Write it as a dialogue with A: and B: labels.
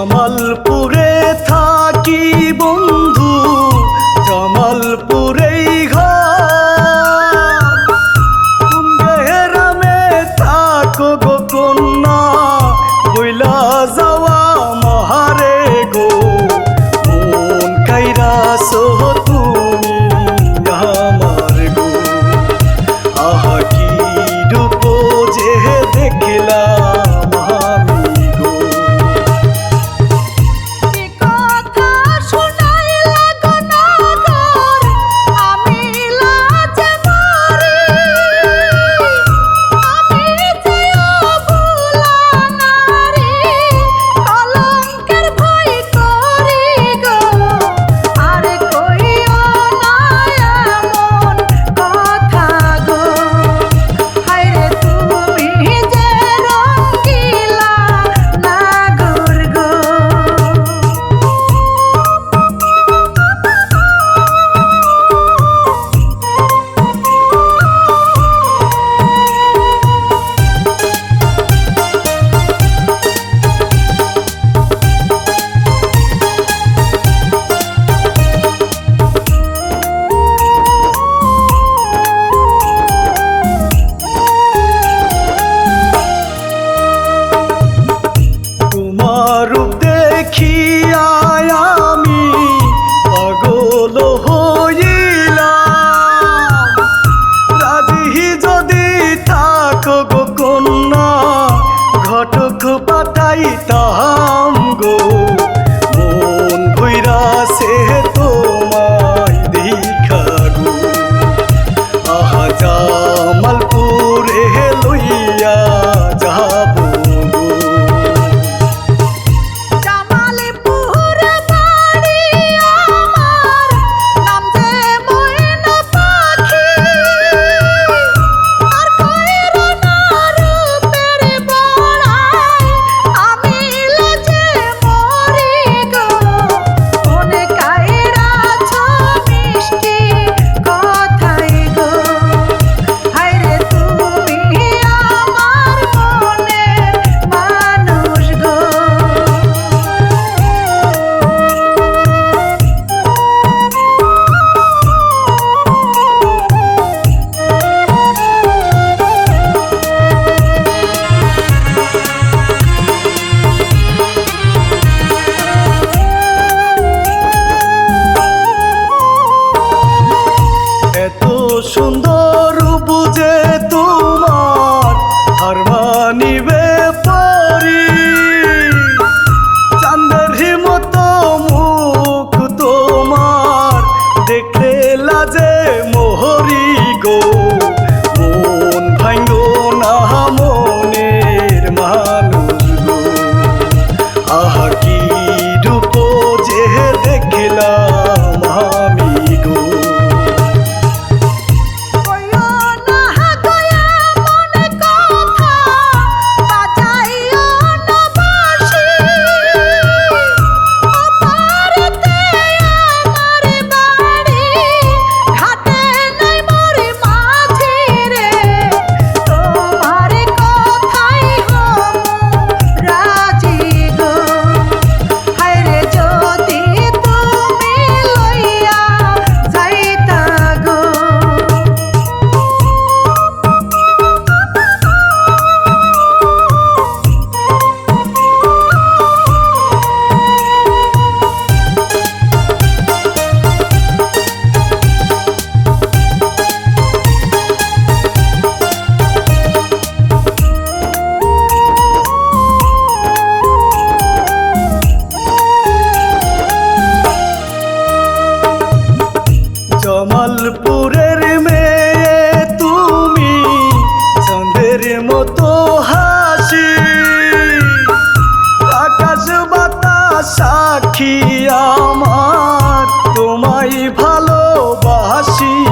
A: জামালপুরে perfecto. রামা কমলপুরের মেয়ে তুমি চন্দ্রের মতো হাসি। আকাশ বাতাস সাক্ষী আমার তোমায় ভালোবাসি।